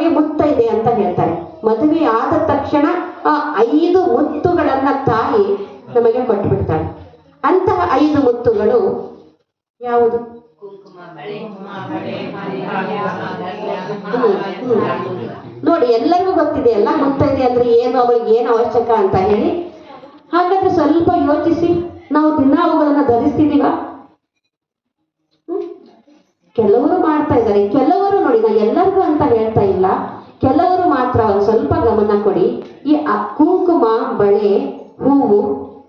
ಅವಳಿಗೆ ಮುತ್ತೈದೆ ಅಂತ ಹೇಳ್ತಾರೆ. ಮದುವೆ ಆದ ತಕ್ಷಣ ಆ ಐದು ಮುತ್ತುಗಳನ್ನ ತಾಯಿ ನಮಗೆ ಕೊಟ್ಟು ಬಿಡ್ತಾಳೆ ಅಂತಹ ಐದು ಮುತ್ತುಗಳು ಯಾವುದು. ನೋಡಿ, ಎಲ್ಲರಿಗೂ ಗೊತ್ತಿದೆ ಎಲ್ಲ ಮುತ್ತೈದೆ ಅಂದ್ರೆ ಏನು, ಅವಳಿಗೆ ಏನು ಅವಶ್ಯಕ ಅಂತ ಹೇಳಿ. ಹಾಗಾದ್ರೆ ಸ್ವಲ್ಪ ಯೋಚಿಸಿ. ನಾವು ದಿನ ಅವುಗಳನ್ನ ಧರಿಸ್ತಿದೀವ ಕೆಲವರು ಮಾಡ್ತಾ ಇದ್ದಾರೆ. ಕೆಲವರು ನೋಡಿ ನಾ ಎಲ್ಲರಿಗೂ ಅಂತ ಹೇಳ್ತಾ ಇಲ್ಲ ಕೆಲವರು ಮಾತ್ರ ಒಂದು ಸ್ವಲ್ಪ ಗಮನ ಕೊಡಿ. ಈ ಕುಂಕುಮ, ಬಳೆ, ಹೂವು,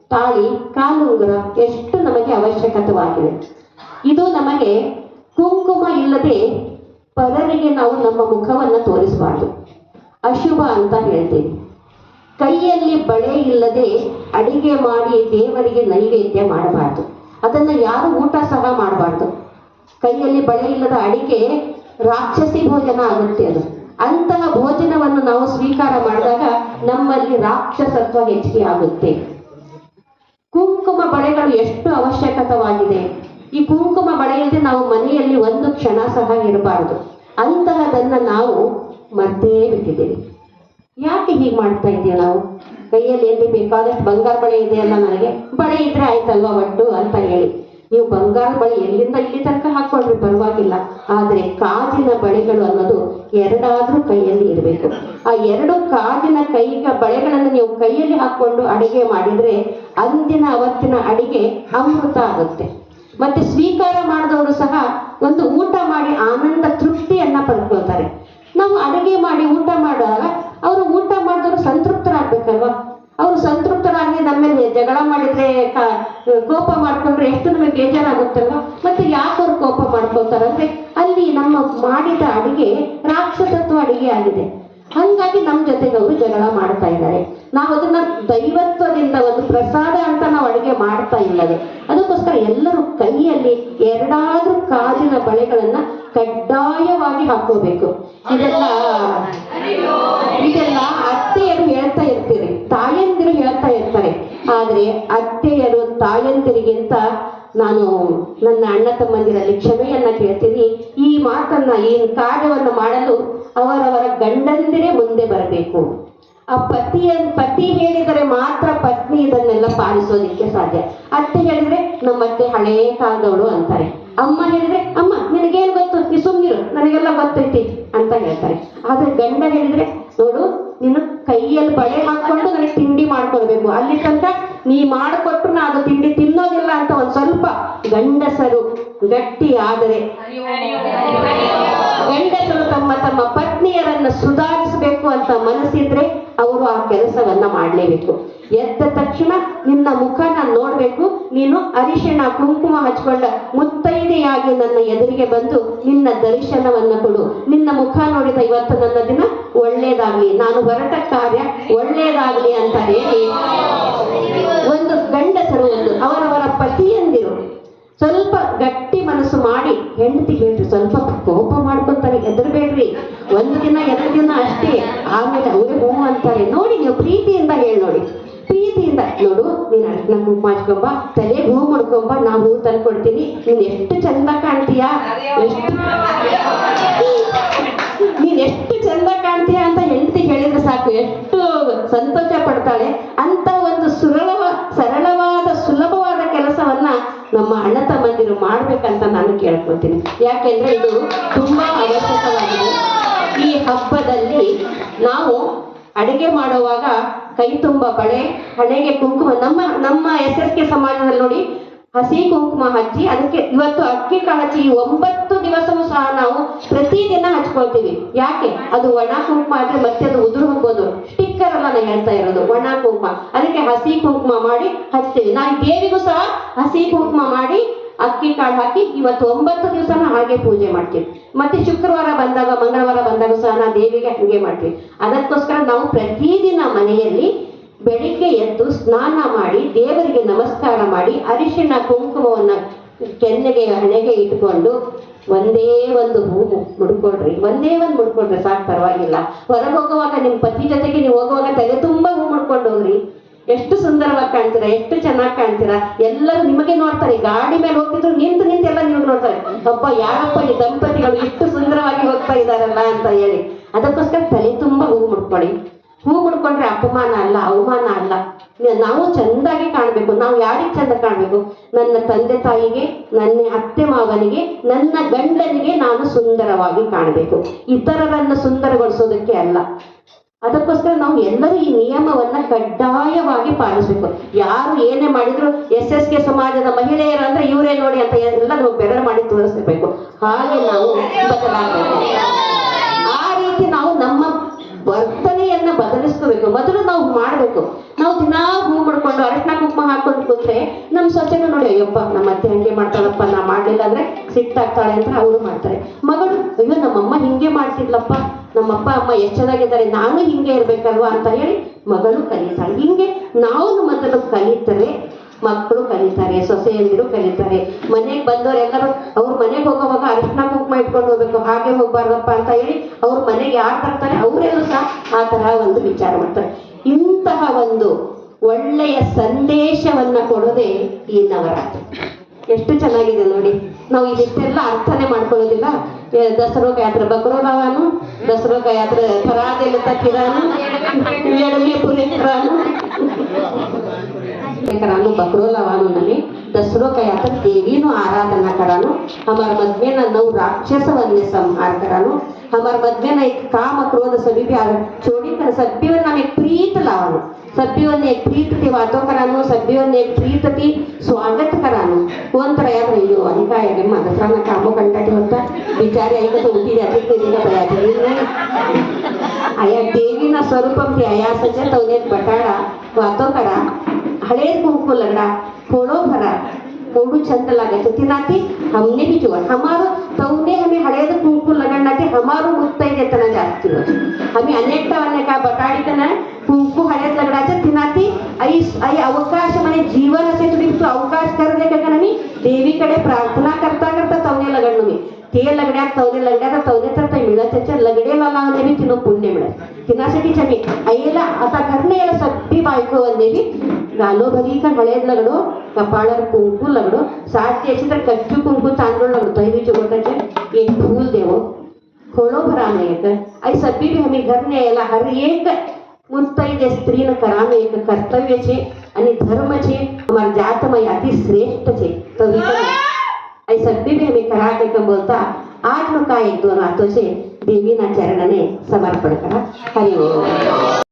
ತಾಳಿ ಕಾಲುಂಗುರ ಎಷ್ಟು ನಮಗೆ ಅವಶ್ಯಕತವಾಗಿದೆ. ಇದು ನಮಗೆ ಕುಂಕುಮ ಇಲ್ಲದೆ ಪರರಿಗೆ ನಾವು ನಮ್ಮ ಮುಖವನ್ನ ತೋರಿಸಬಾರ್ದು. ಅಶುಭ ಅಂತ ಹೇಳ್ತೀವಿ ಕೈಯಲ್ಲಿ ಬಳೆ ಇಲ್ಲದೆ ಅಡಿಗೆ ಮಾಡಿ ದೇವರಿಗೆ ನೈವೇದ್ಯ ಮಾಡಬಾರ್ದು. ಅದನ್ನ ಯಾರು ಊಟ ಸಹ ಮಾಡಬಾರ್ದು. ಕೈಯಲ್ಲಿ ಬಳೆ ಇಲ್ಲದ ಅಡಿಗೆ ರಾಕ್ಷಸಿ ಭೋಜನ ಆಗುತ್ತೆ ಅದು. ಅಂತಹ ಭೋಜನವನ್ನು ನಾವು ಸ್ವೀಕಾರ ಮಾಡಿದಾಗ ನಮ್ಮಲ್ಲಿ ರಾಕ್ಷಸತ್ವ ಹೆಚ್ಚಿಗೆ ಆಗುತ್ತೆ ಕುಂಕುಮ ಬಳೆಗಳು ಎಷ್ಟು ಅವಶ್ಯಕತವಾಗಿದೆ. ಈ ಕುಂಕುಮ ಬಳೆ ಇಲ್ಲದೆ ನಾವು ಮನೆಯಲ್ಲಿ ಒಂದು ಕ್ಷಣ ಸಹ ಇರಬಾರದು. ಅಂತಹದನ್ನ ನಾವು ಮರ್ತೇ ಬಿಟ್ಟಿದ್ದೇವೆ. ಯಾಕೆ ಹೀಗೆ ಮಾಡ್ತಾ ಇದ್ದೀವಿ ನಾವು? ಕೈಯಲ್ಲಿ ಎಲ್ಲಿ ಬೇಕಾದಷ್ಟು ಬಂಗಾರ ಬಳೆ ಇದೆಯಲ್ಲ ನನಗೆ? ಬಳೆ ಇದ್ರೆ ಆಯ್ತಲ್ವಾ ಒಟ್ಟು ಅಂತ ಹೇಳಿ. ನೀವು ಬಂಗಾರ ಬಳಿ ಎಲ್ಲಿಂದ ಇಲ್ಲಿ ತನಕ ಹಾಕೊಂಡ್ರೆ ಪರವಾಗಿಲ್ಲ. ಆದ್ರೆ ಕಾಜಿನ ಬಳೆಗಳು ಅನ್ನೋದು ಎರಡಾದ್ರೂ ಕೈಯಲ್ಲಿ ಇರಬೇಕು. ಆ ಎರಡು ಕಾಜಿನ ಕೈಗ ಬಳೆಗಳನ್ನು ನೀವು ಕೈಯಲ್ಲಿ ಹಾಕೊಂಡು ಅಡಿಗೆ ಮಾಡಿದ್ರೆ ಅಂದಿನ ಅವತ್ತಿನ ಅಡಿಗೆ ಅಮೃತ ಆಗುತ್ತೆ. ಮತ್ತೆ ಸ್ವೀಕಾರ ಮಾಡಿದವರು ಸಹ ಒಂದು ಊಟ ಮಾಡಿ ಆನಂದ ತೃಪ್ತಿಯನ್ನ ಪಡ್ಕೊಳ್ತಾರೆ. ನಾವು ಅಡುಗೆ ಮಾಡಿ ಊಟ ಮಾಡುವಾಗ ಅವರು ಊಟ ಮಾಡಿದವರು ಸಂತೃಪ್ತರಾಗ್ಬೇಕಲ್ವಾ ಅವರು ಸಂತೃಪ್ತರಾಗಿ ನಮ್ಮ ಮೇಲೆ ಜಗಳ ಮಾಡಿದ್ರೆ ಕ- ಕೋಪ ಮಾಡ್ಕೊಂಡ್ರೆ ಎಷ್ಟು ನಮಗೆ ಬೇಜಾರಾಗುತ್ತಲ್ವ? ಮತ್ತೆ ಯಾಕೆ ಅವ್ರು ಕೋಪ ಮಾಡ್ಕೊಳ್ತಾರಂದ್ರೆ ಅಲ್ಲಿ ನಮ್ಮ ಮಾಡಿದ ಅಡಿಗೆ ರಾಕ್ಷಸತ್ವ ಅಡಿಗೆ ಆಗಿದೆ. ಹಂಗಾಗಿ ನಮ್ಮ ಜೊತೆಗೆ ಅವರು ಜಗಳ ಮಾಡ್ತಾ ಇದ್ದಾರೆ. ನಾವು ಅದನ್ನ ದೈವತ್ವದಿಂದ ಒಂದು ಪ್ರಸಾದ ಅಂತ ನಾವು ಅಡಿಗೆ ಮಾಡ್ತಾ ಇಲ್ಲದೆ ಅದಕ್ಕೋಸ್ಕರ ಎಲ್ಲರೂ ಕೈಯಲ್ಲಿ ಎರಡಾದ್ರೂ ಕಾಜಿನ ಬಳೆಗಳನ್ನ ಕಡ್ಡಾಯವಾಗಿ ಹಾಕೋಬೇಕು. ಇದೆಲ್ಲ ಇದೆಲ್ಲ ಅತ್ತೆಯರು ಹೇಳ್ತಾ ಇರ್ತೀರಿ ತಾಯಂದಿರು ಹೇಳ್ತಾ ಇರ್ತಾರೆ ಆದ್ರೆ ಅತ್ತೆಯರು ತಾಯಂದಿರಿಗಿಂತ ನಾನು ನನ್ನ ಅಣ್ಣ ತಮ್ಮಂದಿರಲ್ಲಿ ಕ್ಷಮೆಯನ್ನ ಕೇಳ್ತೀನಿ. ಈ ಮಾತನ್ನ, ಈ ಕಾರ್ಯವನ್ನು ಮಾಡಲು ಅವರವರ ಗಂಡಂದಿರೇ ಮುಂದೆ ಬರಬೇಕು. ಆ ಪತಿಯ ಪತಿ ಹೇಳಿದರೆ ಮಾತ್ರ ಪತ್ನಿ ಇದನ್ನೆಲ್ಲ ಪಾಲಿಸೋದಿಕ್ಕೆ ಸಾಧ್ಯ. ಅತ್ತೆ ಹೇಳಿದ್ರೆ ನಮ್ಮ ಅತ್ತೆ ಹಳೇ ಕಾಲದವಳು ಅಂತಾರೆ. ಅಮ್ಮ ಹೇಳಿದ್ರೆ, ಅಮ್ಮ, ನಿನಗೇನು ಗೊತ್ತು? ನೀ ಸುಮ್ಮನಿರು ನನಗೆಲ್ಲ ಗೊತ್ತೈತಿ ಅಂತ ಹೇಳ್ತಾರೆ. ಆದ್ರೆ ಗಂಡ ಹೇಳಿದ್ರೆ, ನೋಡು ನೀನು ಕೈಯಲ್ಲಿ ಬಳೆ ಹಾಕೊಂಡು ನನಗೆ ತಿಂಡಿ ಮಾಡ್ಕೊಳ್ಬೇಕು. ಅಲ್ಲಿ ತನಕ ನೀ ಮಾಡಿಕೊಟ್ರು ನಾನು ತಿಂಡಿ ತಿನ್ನೋದಿಲ್ಲ ಅಂತ ಒಂದ್ ಸ್ವಲ್ಪ ಗಂಡಸರು ಗಟ್ಟಿ ಆದರೆ ಗಂಡಸರು ತಮ್ಮ ತಮ್ಮ ಪತ್ನಿಯರನ್ನ ಸುಧಾರಿಸಬೇಕು ಅಂತ ಮನಸ್ಸಿದ್ರೆ ಅವರು ಆ ಕೆಲಸವನ್ನ ಮಾಡಲೇಬೇಕು. ಎದ್ದ ತಕ್ಷಣ ನಿನ್ನ ಮುಖನ ನೋಡ್ಬೇಕು. ನೀನು ಅರಿಶಿಣ ಕುಂಕುಮ ಹಚ್ಕೊಂಡ ಮುತ್ತೈದೆಯಾಗಿ ನನ್ನ ಎದುರಿಗೆ ಬಂದು ನಿನ್ನ ದರ್ಶನವನ್ನ ಕೊಡು. ನಿನ್ನ ಮುಖ ನೋಡಿದ ಇವತ್ತು ನನ್ನ ದಿನ ಒಳ್ಳೇದಾಗ್ಲಿ. ನಾನು ಹೊರಟ ಕಾರ್ಯ ಒಳ್ಳೇದಾಗ್ಲಿ ಅಂತ ಹೇಳಿ ಒಂದು ಗಂಡಸರು ಒಂದು ಅವರವರ ಪತಿಯಂದಿರು ಸ್ವಲ್ಪ ಗಟ್ಟಿ ಮನಸ್ಸು ಮಾಡಿ ಹೆಂಡತಿ ಹೇಳ್ರಿ, ಸ್ವಲ್ಪ ಕೋಪ ಮಾಡ್ಕೊಂತಾರೆ ಹೆದರ್ಬೇಡ್ರಿ. ಒಂದು ದಿನ, ಎರಡು ದಿನ ಅಷ್ಟೇ. ಆಮೇಲೆ ಅವರು ಹ್ಞೂ ಅಂತಾರೆ. ನೋಡಿ ನೀವು ಪ್ರೀತಿಯಿಂದ ಹೇಳಿ ನೋಡಿ. ನೋಡು, ನೀನು ಅರ್ಶನ ಕುಂಕುಮ ಹಚ್ಕೊಂಬ ತಲೆಗೆ ಹೂ ಮುಡ್ಕೊಂಬ ನಾ ಹೂ ತಂದ್ಕೊಡ್ತೀನಿ. ನೀನ್ ಎಷ್ಟು ಚಂದ ಕಾಣ್ತೀಯ? ನೀನ್ ಎಷ್ಟು ಚಂದ ಕಾಣ್ತೀಯ ಅಂತ ಹೆಂಡತಿ ಹೇಳಿದ್ರೆ ಸಾಕು. ಎಷ್ಟು ಸಂತೋಷ ಪಡ್ತಾಳೆ. ಅಂತ ಒಂದು ಸುರಳವ ಸರಳವಾದ, ಸುಲಭವಾದ ಕೆಲಸವನ್ನ ನಮ್ಮ ಅಣ್ಣ ತಮ್ಮಂದಿರು ಮಾಡ್ಬೇಕಂತ ನಾನು ಕೇಳ್ಕೊತೀನಿ ಯಾಕೆಂದ್ರೆ ಇದು ತುಂಬಾ ಅವಶ್ಯಕವಾಗಿದೆ. ಈ ಹಬ್ಬದಲ್ಲಿ ನಾವು ಅಡುಗೆ ಮಾಡುವಾಗ ಕೈ ತುಂಬ ಬಳೆ ಹಣೆಗೆ ಕುಂಕುಮ, ನಮ್ಮ ನಮ್ಮ ಎಸ್ ಎಸ್ ಕೆ ಸಮಾಜದಲ್ಲಿ ನೋಡಿ ಹಸಿ ಕುಂಕುಮ ಹಚ್ಚಿ ಅದಕ್ಕೆ ಇವತ್ತು ಅಕ್ಕಿ ಹಚ್ಚಿ ಒಂಬತ್ತು ದಿವಸವೂ ಸಹ ನಾವು ಪ್ರತಿದಿನ ಹಚ್ಕೊಳ್ತೀವಿ. ಯಾಕೆ? ಅದು ಒಣ ಕುಂಕುಮ ಆದ್ರೆ ಮತ್ತೆ ಅದು ಉದುರು ಹೋಗ್ಬೋದು. ಸ್ಟಿಕ್ಕರ್ ಅಲ್ಲ ನಾನು ಹೇಳ್ತಾ ಇರೋದು, ಒಣ ಕುಂಕುಮ. ಅದಕ್ಕೆ ಹಸಿ ಕುಂಕುಮ ಮಾಡಿ ಹಚ್ತೀವಿ. ನಾವು ದೇವಿಗೂ ಸಹ ಹಸಿ ಕುಂಕುಮ ಮಾಡಿ ಅಕ್ಕಿ ಕಾಳು ಹಾಕಿ ಇವತ್ತು ಒಂಬತ್ತು ದಿವಸ ಹಾಗೆ ಪೂಜೆ ಮಾಡ್ತೀವಿ. ಮತ್ತೆ ಶುಕ್ರವಾರ ಬಂದಾಗ, ಮಂಗಳವಾರ ಬಂದಾಗ ಸಹ ನಾವು ದೇವಿಗೆ ಹಂಗೆ ಮಾಡ್ತೀವಿ. ಅದಕ್ಕೋಸ್ಕರ ನಾವು ಪ್ರತಿದಿನ ಮನೆಯಲ್ಲಿ ಬೆಳಿಗ್ಗೆ ಎದ್ದು ಸ್ನಾನ ಮಾಡಿ, ದೇವರಿಗೆ ನಮಸ್ಕಾರ ಮಾಡಿ, ಅರಿಶಿಣ ಕುಂಕುಮವನ್ನು ಕೆನ್ನೆಗೆ, ಹಣೆಗೆ ಇಟ್ಕೊಂಡು ಒಂದೇ ಒಂದು ಹೂ ಮುಡ್ಕೊಡ್ರಿ ಒಂದೇ ಒಂದು ಮುಡ್ಕೊಂಡ್ರೆ ಸಾಕು ಪರವಾಗಿಲ್ಲ. ಹೊರಗೆ ಹೋಗುವಾಗ ನಿಮ್ಮ ಪತಿ ಜೊತೆಗೆ ನೀವು ಹೋಗುವಾಗ ತಲೆ ತುಂಬ ಹೂ ಮುಡ್ಕೊಂಡು ಹೋಗ್ರಿ. ಎಷ್ಟು ಸುಂದರವಾಗಿ ಕಾಣ್ತೀರಾ, ಎಷ್ಟು ಚೆನ್ನಾಗಿ ಕಾಣ್ತೀರಾ? ಎಲ್ಲರೂ ನಿಮಗೆ ನೋಡ್ತಾರೆ. ಗಾಡಿ ಮೇಲೆ ಹೋಗ್ತಿದ್ರು ನಿಂತು ನಿಂತು ಎಲ್ಲ ನಿಮಗೆ ನೋಡ್ತಾರೆ. ಅಪ್ಪ ಯಾರಪ್ಪ ಈ ದಂಪತಿಗಳು ಎಷ್ಟು ಸುಂದರವಾಗಿ ಹೋಗ್ತಾ ಇದ್ದಾರಲ್ಲ ಅಂತ ಹೇಳಿ. ಅದಕ್ಕೋಸ್ಕರ ತಲೆ ತುಂಬಾ ಹೂ ಮುಡ್ಕೊಳ್ಳಿ. ಹೂ ಮುಡ್ಕೊಂಡ್ರೆ ಅಪಮಾನ ಅಲ್ಲ, ಅವಮಾನ ಅಲ್ಲ. ನಾವು ಚಂದಾಗಿ ಕಾಣ್ಬೇಕು. ನಾವು ಯಾರಿಗೆ ಚಂದ ಕಾಣ್ಬೇಕು? ನನ್ನ ತಂದೆ ತಾಯಿಗೆ, ನನ್ನ ಅತ್ತೆ ಮಾವನಿಗೆ, ನನ್ನ ಗಂಡನಿಗೆ ನಾನು ಸುಂದರವಾಗಿ ಕಾಣಬೇಕು. ಇತರರನ್ನು ಸುಂದರಗೊಳಿಸೋದಕ್ಕೆ ಅಲ್ಲ. ಅದಕ್ಕೋಸ್ಕರ ನಾವು ಎಲ್ಲರೂ ಈ ನಿಯಮವನ್ನ ಕಡ್ಡಾಯವಾಗಿ ಪಾಲಿಸಬೇಕು. ಯಾರು ಏನೇ ಮಾಡಿದ್ರು ಎಸ್ ಎಸ್ ಕೆ ಸಮಾಜದ ಮಹಿಳೆಯರು ಅಂದ್ರೆ ಇವರೇ ನೋಡಿ ಅಂತ ಎಲ್ಲ ನಾವು ಬೆರಳು ಮಾಡಿ ತೋರಿಸಬೇಕು. ಹಾಗೆ ನಾವು ಬದಲಾಗಬೇಕು. ಆ ರೀತಿ ನಾವು ನಮ್ಮ ವರ್ತನೆಯನ್ನ ಬದಲಿಸ್ಕೋಬೇಕು. ಮೊದಲು ನಾವು ಮಾಡ್ಬೇಕು. ನಾವು ದಿನಾ ಹೂ ಮಾಡ್ಕೊಂಡು ಅರಶಿನ ಕುಂಕುಮ ಹಾಕೊಂಡು ಕೂತ್ರೆ ನಮ್ಮ ಸ್ವಚ್ಛತೆ ನೋಡಿ, ಅಯ್ಯಪ್ಪ, ನಮ್ಮ ಅತ್ತೆ ಹಂಗೆ ಮಾಡ್ತಾಳಪ್ಪ, ನಾ ಮಾಡ್ಲಿಲ್ಲ ಅಂದ್ರೆ ಸಿಟ್ಟಾಗ್ತಾಳೆ ಅಂತ ಅವರು ಮಾಡ್ತಾರೆ. ಮಗಳು, ಅಯ್ಯೋ, ನಮ್ಮಮ್ಮ ಹಿಂಗೆ ಮಾಡ್ತಿದ್ಲಪ್ಪ. ನಮ್ಮಪ್ಪ, ಅಮ್ಮ, ಎಷ್ಟು ಚೆನ್ನಾಗಿದ್ದಾರೆ, ನಾನು ಹಿಂಗೆ ಇರ್ಬೇಕಲ್ವಾ? ಅಂತ ಹೇಳಿ ಮಗಳು ಕಲಿತಾಳೆ ಹಿಂಗೆ ನಾವು ಮೊದಲು ಕಲಿತರೆ ಮಕ್ಕಳು ಕಲಿತಾರೆ ಸೊಸೆಯಂದಿರು ಕಲಿತಾರೆ ಮನೆಗೆ ಬಂದವರೆಲ್ಲರೂ ಅವ್ರ ಮನೆಗೆ ಹೋಗೋವಾಗ ಅರಿಶಿನ ಕುಂಕುಮ ಇಟ್ಕೊಂಡು ಹೋಗ್ಬೇಕು, ಹಾಗೆ ಹೋಗ್ಬಾರ್ದಪ್ಪ ಅಂತ ಹೇಳಿ ಅವ್ರ ಮನೆಗೆ ಯಾರು ಬರ್ತಾರೆ ಅವರೆಲ್ಲೂ ಸಹ ಆ ತರಹ ಒಂದು ವಿಚಾರ ಮಾಡ್ತಾರೆ. ಇಂತಹ ಒಂದು ಒಳ್ಳೆಯ ಸಂದೇಶವನ್ನ ಕೊಡೋದೇ ಈ ನವರಾತ್ರಿ. ಎಷ್ಟು ಚೆನ್ನಾಗಿದೆ ನೋಡಿ. ನಾವು ಇದೆಲ್ಲ ಅರ್ಥನೇ ಮಾಡ್ಕೊಳ್ಳೋದಿಲ್ಲ. ದಸರೋಕ ಯಾತ್ರೆ ಬಕ್ರೋಲವಾನು ದಸರೋಕ ಯಾತ್ರೆ ಪರಾದೆಲ್ಲ ತಕ್ಕಿದಾನು ಎಡಲಿ ಪುರಿಕರಾನು ಬಕ್ರೋಲವಾನು ನನಗೆ દસરો કયા તો દેવીનો આરાધના કરવાનું અમારા મધ્યના નવ રાક્ષસવન્ય સંહાર કરવાનું અમારા મધ્યના એક કામ ક્રોધ સભ્ય છોડી કરે સભ્યોને અમે પ્રીત લાવવાનું સભ્યોને એક પ્રીતથી વાતો કરવાનું સભ્યોને એક પ્રીતથી સ્વાગત કરવાનું કોણ પ્રયાસ રહ્યો અહીં કાંઈ એમ મદસાના કામો કંટાળી હતા બિચારી અહીં તો ઉઠી જતી તેની પ્રયાસ નહીં અહીંયા દેવીના સ્વરૂપમથી આયા સજે તવને બટાડા વાતો કરા હળે કુંકુ લગડા थोड़ो भरा कोडू छत लागे. तो तिनाती हमने भी जुआ हमारो સૌને અમે હળેદ કુંકુ લગણનાથી હમારું ઉત્તય દેતના જાસ્તી હોય અમે અનેકતા અનેકા બટાડીતને કુંકુ હળેદ લગડાચે ತಿನಾತಿ ಐ ಐ ಅವಕಾಶ ಮನೆ ಜೀವನ ಅಸೆ तुम्ही तो अवकाश कर दे कारण मी देवीकडे प्रार्थना करता करता तवने लगडलो मी. ते लगड्या तवने लगड्या तर तवने तर ते मिळत त्याच्या लगडेला लावून मी तिनं पुण्य मिळत तिनासाठीच आम्ही आईला असा घरने यायला सगळी बायको देवी గాలో భగీకర్ వలయదు లగడు कपाळावर कुंकू लगडो सात याची तर कच्चू कुंकू तांदूळ लगडतो. हे चोटाचे एक फूल देवो. खोलो भरा एक. आई सभी भी हमें घर ने यायला हर एक मुस्तैद स्त्रीनं करामे एक कर्तव्य छे आणि धर्म छे. जात जातमय अति श्रेष्ठ छे. कविता आई सभी भी हमें करा के बोलता. आज का एक दोन आतो छे. देवीना चरणाने समर्पण करा. हरिओम